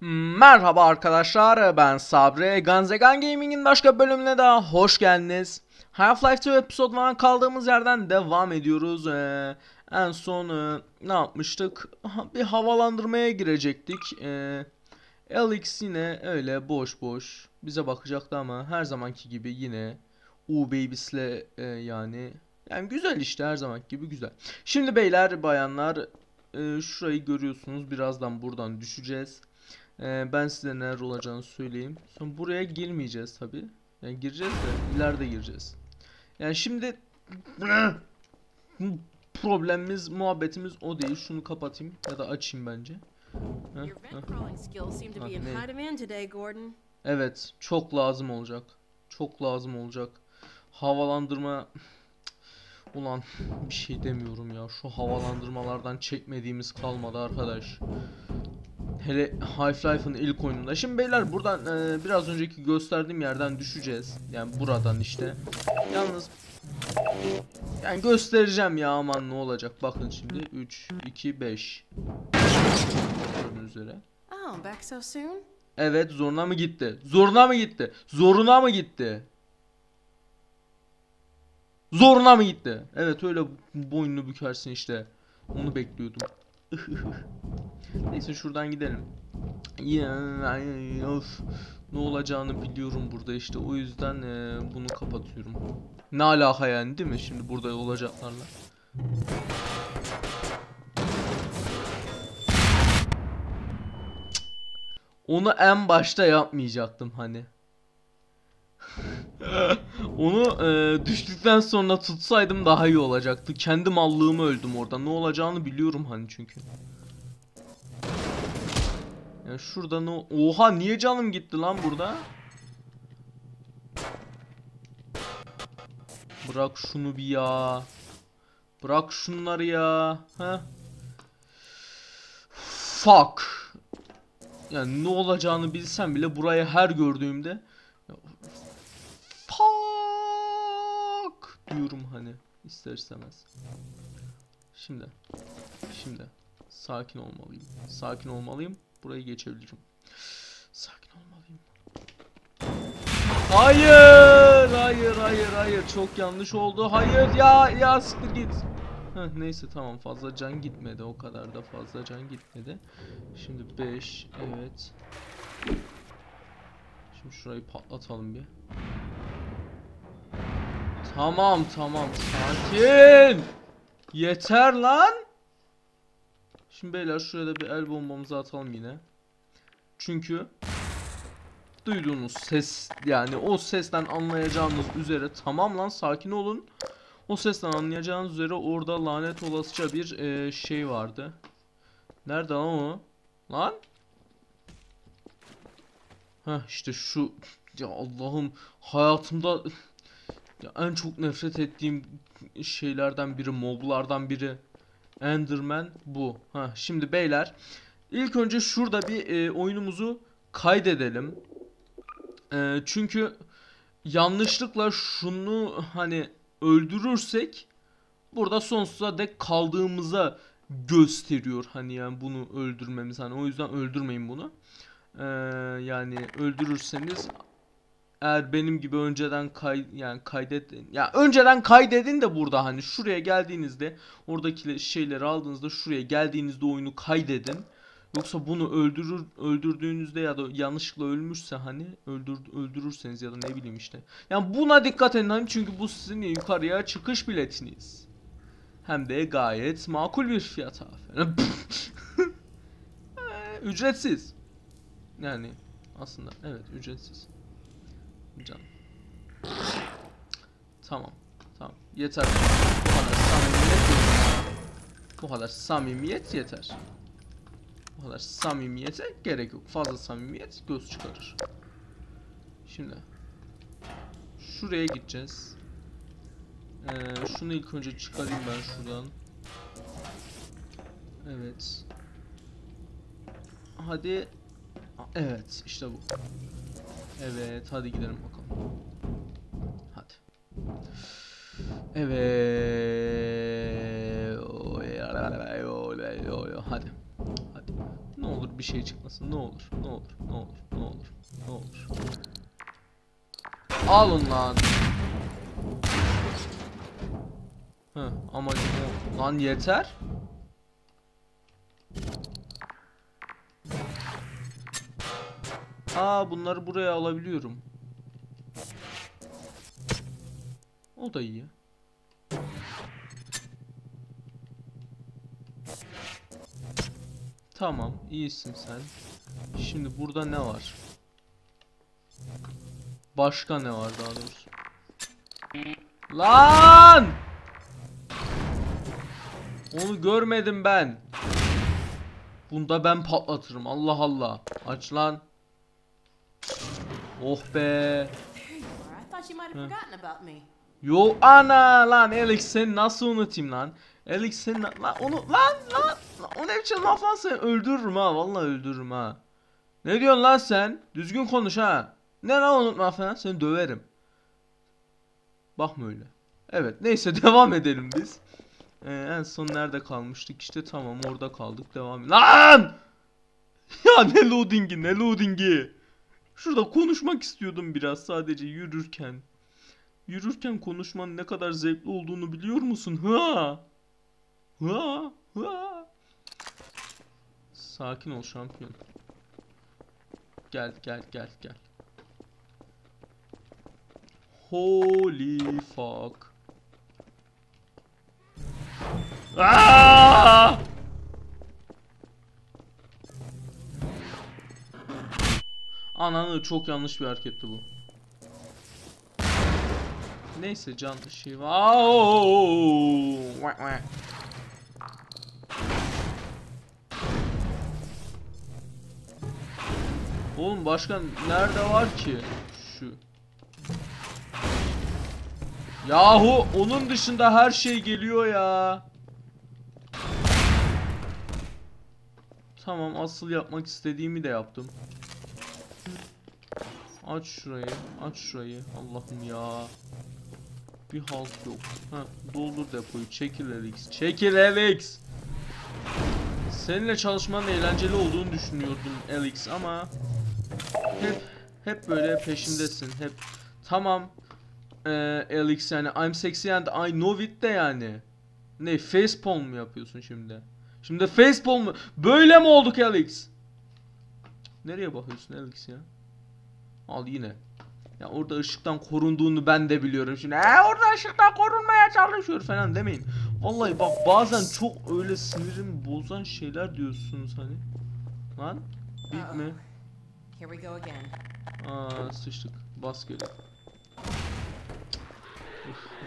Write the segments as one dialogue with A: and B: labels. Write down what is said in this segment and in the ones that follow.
A: Merhaba arkadaşlar ben Sabri Ganzegan Gaming'in başka bölümüne daha hoş geldiniz. Half-Life 2 Episode 1'a kaldığımız yerden devam ediyoruz. Ee, en son e, ne yapmıştık? Bir havalandırmaya girecektik. Ee, Alex yine öyle boş boş bize bakacaktı ama her zamanki gibi yine U Babys'le e, yani yani güzel işte her zamanki gibi güzel. Şimdi beyler bayanlar e, şurayı görüyorsunuz birazdan buradan düşeceğiz. Ee, ben size neler olacağını söyleyeyim. Sonra buraya girmeyeceğiz tabi. Yani gireceğiz de ileride gireceğiz. Yani şimdi problemimiz, muhabbetimiz o değil. Şunu kapatayım ya da açayım bence. Heh, heh. Evet, çok lazım olacak. Çok lazım olacak. Havalandırma Ulan bir şey demiyorum ya. Şu havalandırmalardan çekmediğimiz kalmadı arkadaş. Hele Half-Life'ın ilk oyununda. Şimdi beyler buradan e, biraz önceki gösterdiğim yerden düşeceğiz. Yani buradan işte. Yalnız yani göstereceğim ya aman ne olacak. Bakın şimdi 3 2 5. Gördüğünüz üzere.
B: Oh, back so soon?
A: Evet zoruna mı gitti? Zoruna mı gitti? Zoruna mı gitti? Zoruna mı gitti? Evet öyle boynunu bükersin işte. Onu bekliyordum. Neyse şuradan gidelim. Ya, of. Ne olacağını biliyorum burada işte. O yüzden e, bunu kapatıyorum. Ne alaka yani değil mi şimdi burada olacaklarla? Onu en başta yapmayacaktım hani. Onu e, düştükten sonra tutsaydım daha iyi olacaktı. Kendi mallığımı öldüm orada. Ne olacağını biliyorum hani çünkü. Ya şurada ne... Oha niye canım gitti lan burada? Bırak şunu bir ya. Bırak şunları ya. Ha? Fuck. Yani ne olacağını bilsem bile burayı her gördüğümde Fuck diyorum hani ister istemez. Şimdi şimdi sakin olmalıyım. Sakin olmalıyım. Burayı geçebilirim. Sakin olmalıyım. Hayır, hayır, hayır, hayır. Çok yanlış oldu. Hayır ya, ya siktir git. Heh, neyse tamam fazla can gitmedi. O kadar da fazla can gitmedi. Şimdi 5 evet. Şimdi şurayı patlatalım bir. Tamam tamam sakin. Yeter lan. Şimdi beyler şuraya da bir el bombamızı atalım yine. Çünkü duyduğunuz ses yani o sesten anlayacağınız üzere tamam lan sakin olun. O sesten anlayacağınız üzere orada lanet olasıca bir e, şey vardı. Nerede lan o? Lan? Heh işte şu ya Allah'ım hayatımda ya en çok nefret ettiğim şeylerden biri, moblardan biri Enderman bu. Ha şimdi beyler ilk önce şurada bir e, oyunumuzu kaydedelim. E, çünkü yanlışlıkla şunu hani öldürürsek burada sonsuza dek kaldığımıza gösteriyor hani yani bunu öldürmemiz hani o yüzden öldürmeyin bunu. Ee, yani öldürürseniz eğer benim gibi önceden kay yani kaydet ya önceden kaydedin de burada hani şuraya geldiğinizde oradaki şeyleri aldığınızda şuraya geldiğinizde oyunu kaydedin. Yoksa bunu öldürür öldürdüğünüzde ya da yanlışlıkla ölmüşse hani öldür öldürürseniz ya da ne bileyim işte. Yani buna dikkat edin hani çünkü bu sizin yukarıya çıkış biletiniz. Hem de gayet makul bir fiyata. Ee, Ücretsiz. Yani aslında evet ücretsiz. Canım. Tamam. Tamam. Yeter. Bu kadar samimiyet yeter. Bu kadar samimiyet yeter. Bu kadar samimiyete gerek yok. Fazla samimiyet göz çıkarır. Şimdi şuraya gideceğiz. Ee, şunu ilk önce çıkarayım ben şuradan. Evet. Hadi. Evet, işte bu. Evet, hadi gidelim bakalım. Hadi. Evet. Hadi. Hadi. Ne olur bir şey çıkmasın. Ne olur. Ne olur. Ne olur. Ne olur. Ne olur. Alın lan. Hı, amacım o. Lan yeter. Aa bunları buraya alabiliyorum. O da iyi. Tamam, iyisin sen. Şimdi burada ne var? Başka ne var daha doğrusu? Lan! Onu görmedim ben. Bunda ben patlatırım. Allah Allah. Aç lan. Oh be.
B: There you are. I thought you might have forgotten about me.
A: Yo ana lan Alex sen nasıl unutayım lan? Alex sen lan onu lan lan o ne biçim laf lan sen öldürürüm ha vallahi öldürürüm ha. Ne diyorsun lan sen? Düzgün konuş ha. Ne lan unutma falan seni döverim. Bakma öyle. Evet neyse devam edelim biz. Ee, en son nerede kalmıştık işte tamam orada kaldık devam Lan! Ya ne loadingi ne loadingi. Şurada konuşmak istiyordum biraz sadece yürürken. Yürürken konuşmanın ne kadar zevkli olduğunu biliyor musun? Ha! Ha! Ha! Sakin ol şampiyon. Gel gel gel gel. Holy fuck. Çok yanlış bir hareketti bu. Neyse can şey var. Oğlum başka nerede var ki şu? Yahu onun dışında her şey geliyor ya. Tamam asıl yapmak istediğimi de yaptım. Aç şurayı, aç şurayı. Allah'ım ya. Bir halt yok. Ha, doldur depoyu. Çekil Alex. Çekil Alex. Seninle çalışmanın eğlenceli olduğunu düşünüyordum Alex ama hep hep böyle peşimdesin. Hep tamam ee, Alex yani I'm sexy and I know it de yani. Ne facepalm mu yapıyorsun şimdi? Şimdi facepalm mu? Böyle mi olduk Alex? Nereye bakıyorsun Alex ya? Al yine. Ya orada ışıktan korunduğunu ben de biliyorum şimdi. Ee orada ışıktan korunmaya çalışıyor falan demeyin. Vallahi bak bazen çok öyle sinirimi bozan şeyler diyorsunuz hani. Lan bit mi?
B: Here we go again.
A: Aa sıçtık. Bas geri.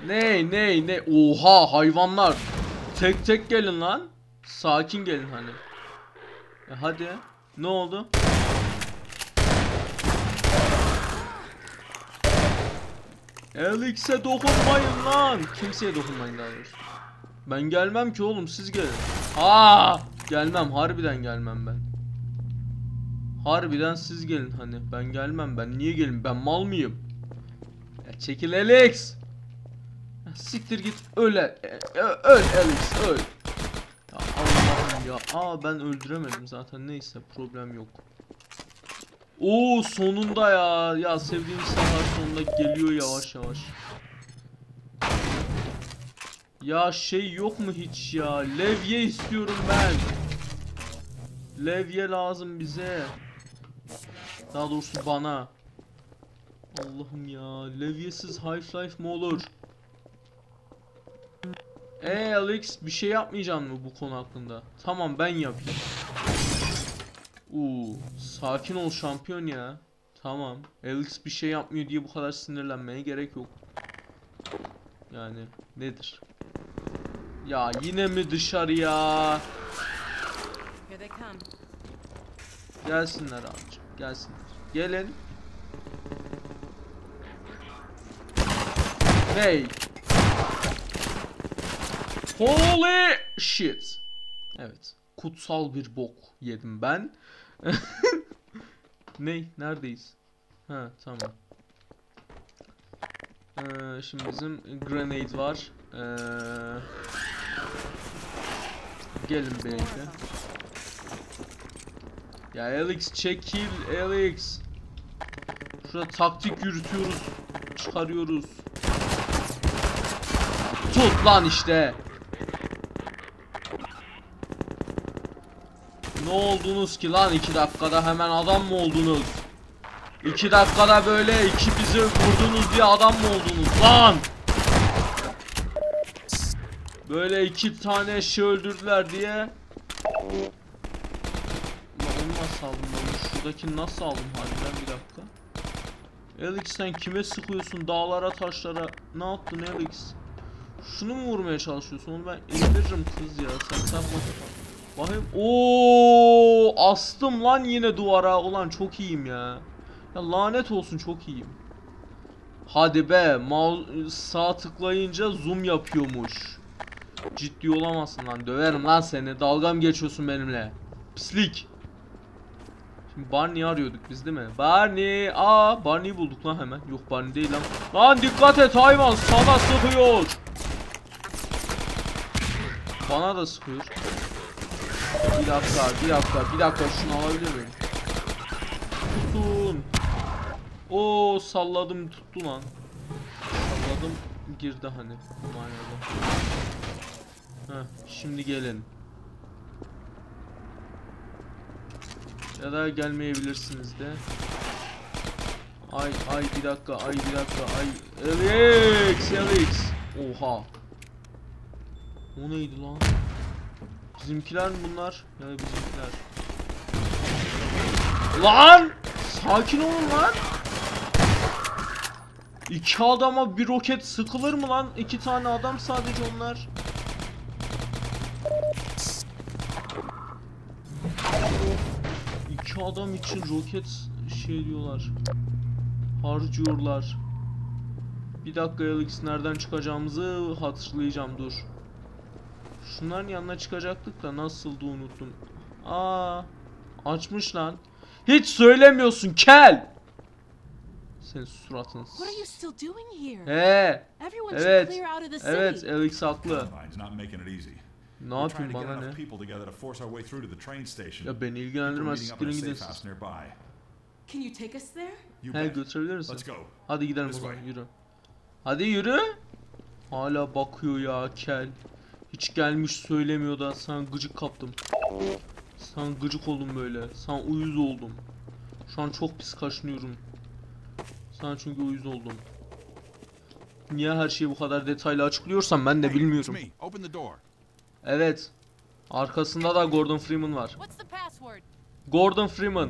A: Ne ne ne oha hayvanlar. Tek tek gelin lan. Sakin gelin hani. E hadi. Ne oldu? Alex'e dokunmayın lan. Kimseye dokunmayın daha doğrusu. Ben gelmem ki oğlum siz gelin. Aa, gelmem harbiden gelmem ben. Harbiden siz gelin hani. Ben gelmem ben. Niye gelin? Ben mal mıyım? Ya çekil Alex. Ya siktir git öl. e- e- Öl Alex öl. Ya Allah'ım ya. Aa ben öldüremedim zaten. Neyse problem yok. Oo sonunda ya. Ya sevdiğim silahlar sonunda geliyor yavaş yavaş. Ya şey yok mu hiç ya? Levye istiyorum ben. Levye lazım bize. Daha doğrusu bana. Allah'ım ya. Levyesiz Half-Life mi olur? Eee Alex bir şey yapmayacaksın mı bu konu hakkında? Tamam ben yapayım. Uuu sakin ol şampiyon ya. Tamam. Alex bir şey yapmıyor diye bu kadar sinirlenmeye gerek yok. Yani nedir? Ya yine mi dışarıya? Gelsinler abicim. Gelsinler. Gelin. Hey. Holy shit. Evet. Kutsal bir bok yedim ben. ne? Neredeyiz? Ha tamam. Ee, şimdi bizim grenade var. Ee, gelin belki. Ya Alex çekil Alex. Şurada taktik yürütüyoruz. Çıkarıyoruz. Tut lan işte. Ne oldunuz ki lan iki dakikada hemen adam mı oldunuz? İki dakikada böyle iki bizi vurdunuz diye adam mı oldunuz lan? Böyle iki tane şey öldürdüler diye. Onu nasıl aldım ben? Şuradakini nasıl aldım harbiden bir dakika. Alex sen kime sıkıyorsun dağlara taşlara? Ne yaptın Alex? Şunu mu vurmaya çalışıyorsun? Onu ben indiririm kız ya. Sen takma. Bakayım. Oo, astım lan yine duvara. Ulan çok iyiyim ya. Ya lanet olsun çok iyiyim. Hadi be. Sağ tıklayınca zoom yapıyormuş. Ciddi olamazsın lan. Döverim lan seni. Dalga mı geçiyorsun benimle? Pislik. Şimdi Barney'i arıyorduk biz değil mi? Barney. Aa Barney'i bulduk lan hemen. Yok Barney değil lan. Lan dikkat et hayvan sana sıkıyor. Bana da sıkıyor. Bir dakika, bir dakika, bir dakika şunu alabilir miyim? Tutun. Oo salladım tuttu lan. Salladım girdi hani manada. Heh, şimdi gelin. Ya da gelmeyebilirsiniz de. Ay ay bir dakika ay bir dakika ay Alex Alex Oha O neydi lan Bizimkiler mi bunlar ya bizimkiler Lan Sakin olun lan İki adama bir roket sıkılır mı lan İki tane adam sadece onlar İki adam için roket şey diyorlar. Harcıyorlar. Bir dakika Alex nereden çıkacağımızı hatırlayacağım dur. Şunların yanına çıkacaktık da nasıl nasıldı unuttum. Aa, açmış lan. Hiç söylemiyorsun kel. Senin suratın.
B: Ee,
A: evet. Evet, Alex haklı. Ne yapayım bana ne? Ya beni ilgilendirmez. Siktirin gidin siz.
B: Can you
A: götürebilir misin? Hadi gidelim o zaman yürü. Hadi yürü. Hala bakıyor ya kel. Hiç gelmiş söylemiyor da sen gıcık kaptım. Sen gıcık oldum böyle. Sen uyuz oldum. Şu an çok pis kaşınıyorum. Sen çünkü uyuz oldum. Niye her şeyi bu kadar detaylı açıklıyorsam ben de bilmiyorum. Evet. Arkasında da Gordon Freeman var. Gordon Freeman.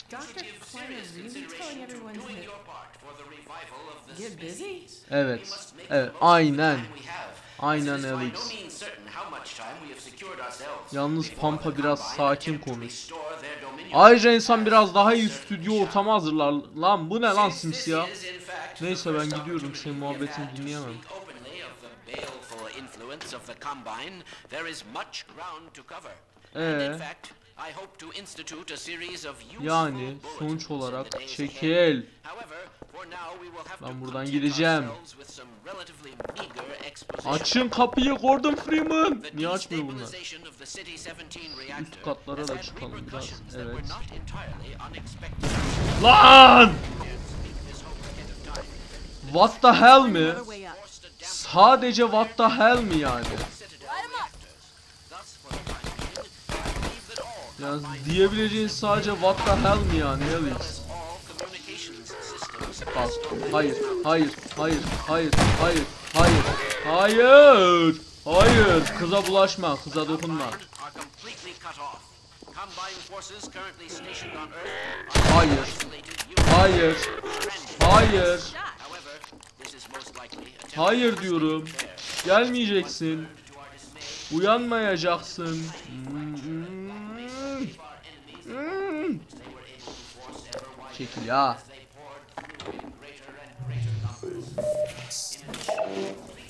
B: Dr. Get busy?
A: Evet. Evet. Aynen. Aynen Alex. Yalnız Pampa biraz sakin konuş. Ayrıca insan biraz daha iyi stüdyo ortamı hazırlar. Lan bu ne lan simsiyah? Neyse ben gidiyorum senin
C: şey
A: muhabbetini dinleyemem. Ee? Yani sonuç olarak
C: şekil.
A: Ben buradan gideceğim. Açın kapıyı Gordon Freeman. Niye açmıyor bunlar?
C: Üst
A: katlara da çıkalım. Evet. Lan! What the hell mi? Sadece what the hell mi yani?
C: Yani
A: diyebileceğin sadece what the hell mi yani
C: Helix?
A: Bas. Hayır, hayır, hayır, hayır, hayır, hayır, hayır, hayır. Kıza bulaşma, kıza dokunma. Hayır, hayır, hayır. Hayır diyorum. Gelmeyeceksin. Uyanmayacaksın. Hmm.
C: hmm. In addition,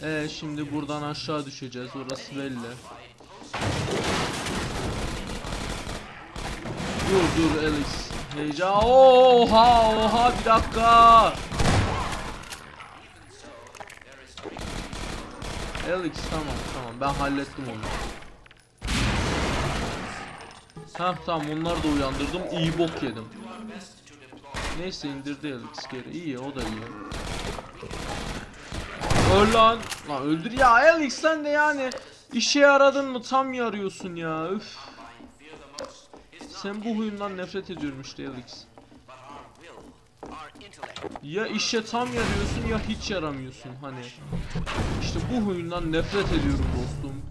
A: E şimdi buradan aşağı düşeceğiz. Orası belli. Dur dur Alex. Heyecan. Oha oha bir dakika. Alex tamam tamam ben hallettim onu. Heh tamam onları da uyandırdım. İyi bok yedim. Neyse indirdi Alex geri. İyi o da iyi. Öl lan. Lan öldür ya Alex sen de yani. işe yaradın mı tam yarıyorsun ya. Üf. Sen bu huyundan nefret ediyorum işte Alex. Ya işe tam yarıyorsun ya hiç yaramıyorsun hani. İşte bu huyundan nefret ediyorum dostum.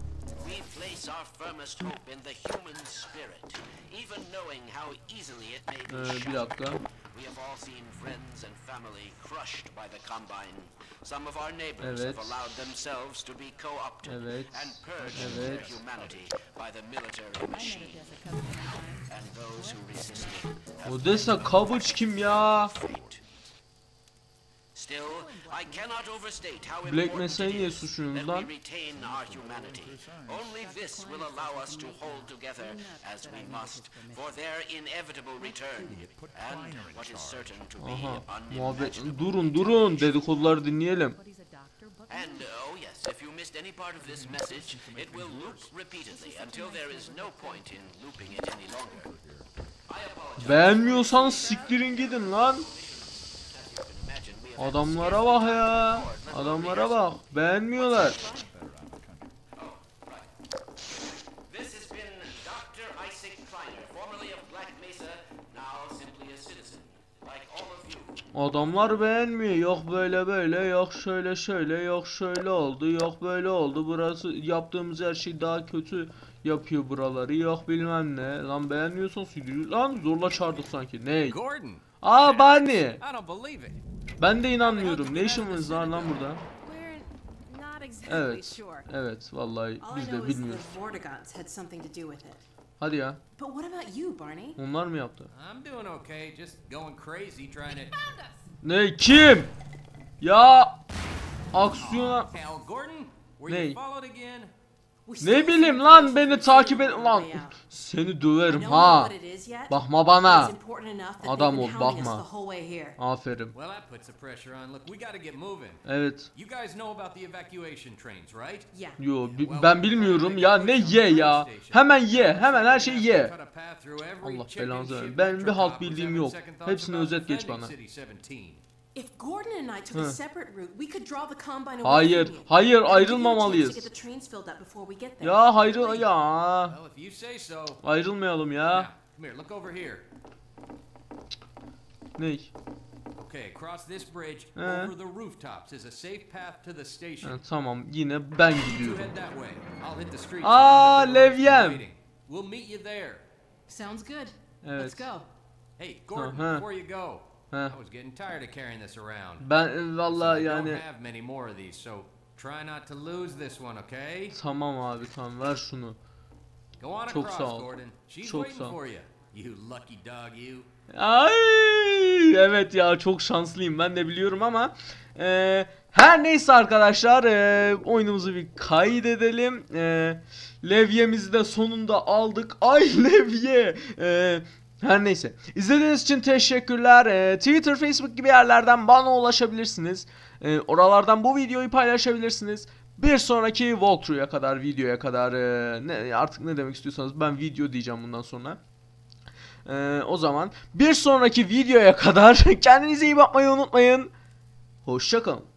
A: Ee, bir dakika.
C: We have all seen friends and family crushed by the Combine. Some of our neighbors
A: Evet.
C: have allowed themselves to be co-opted
A: Evet.
C: and purged
A: Evet.
C: their humanity by the military machine. And those who resisted
A: Odessa Kavuç kim ya?
C: fate. Retain our humanity. Only this will allow us to hold together as we must for their inevitable return and what is certain to be
A: Aha. Muhabbet. Durun durun dedikoduları dinleyelim.
C: And oh yes, if you missed any part of this message, it will loop repeatedly until there is no point in looping it any longer. I apologize.
A: Beğenmiyorsanız siktirin gidin lan.
C: Imagine we have had
A: Adamlara bak ya. Adamlara bak. Beğenmiyorlar. Adamlar beğenmiyor. Yok böyle böyle, yok şöyle şöyle, yok şöyle oldu, yok böyle oldu. Burası yaptığımız her şey daha kötü yapıyor buraları. Yok bilmem ne. Lan beğenmiyorsan siktir. Lan zorla çağırdık sanki. Ne?
D: Gordon,
A: Aa Barney. Ben de inanmıyorum. Ne işimiz var lan burada? Evet. Evet vallahi biz de bilmiyoruz. Hadi ya. Onlar mı yaptı? Ne? Kim? Ya aksiyona
D: Hell,
A: Ne bileyim lan beni takip et lan. seni döverim ha. bakma bana. Adam ol, bakma. aferin. Evet. Yo ben bilmiyorum. ya ne ye ya? hemen ye hemen her şeyi ye. Allah
D: chicken
A: belanı
D: shit
A: versin. Benim bir halt bildiğim yok. Hepsini özet geç bana.
D: City 17.
E: If Gordon and I took a separate route, we could draw the combine away
A: Hayır, hayır, ayrılmamalıyız.
E: get the trains filled up before we get there.
A: ya hayrı ya
D: Well, if you say so.
A: ayrılmayalım ya
D: come here, look over here.
A: ne
D: Okay, across this bridge, over the rooftops is a safe path to the station.
A: Ha, tamam yine ben gidiyorum. Aa, Levyem.
D: We'll meet you there.
B: Sounds good.
A: Evet.
B: Let's go.
D: Hey, Gordon, before you go,
A: Huh.
D: I was getting tired of carrying this around.
A: ben e,
D: I
A: yani
D: don't have many more of these, so try not to lose this one, okay?
A: tamam abi tamam ver şunu
D: Go on
A: Çok
D: across,
A: sağ ol.
D: Gordon. She's
A: Çok
D: waiting
A: sağ ol.
D: for you. You lucky dog, you.
A: Ay evet ya çok şanslıyım ben de biliyorum ama e, her neyse arkadaşlar e, oyunumuzu bir kaydedelim. E, levyemizi de sonunda aldık. Ay levye. E, her neyse. İzlediğiniz için teşekkürler. E, Twitter, Facebook gibi yerlerden bana ulaşabilirsiniz. E, oralardan bu videoyu paylaşabilirsiniz. Bir sonraki walkthrough'a kadar, videoya kadar e, ne, artık ne demek istiyorsanız ben video diyeceğim bundan sonra. Ee, o zaman bir sonraki videoya kadar kendinize iyi bakmayı unutmayın. Hoşçakalın.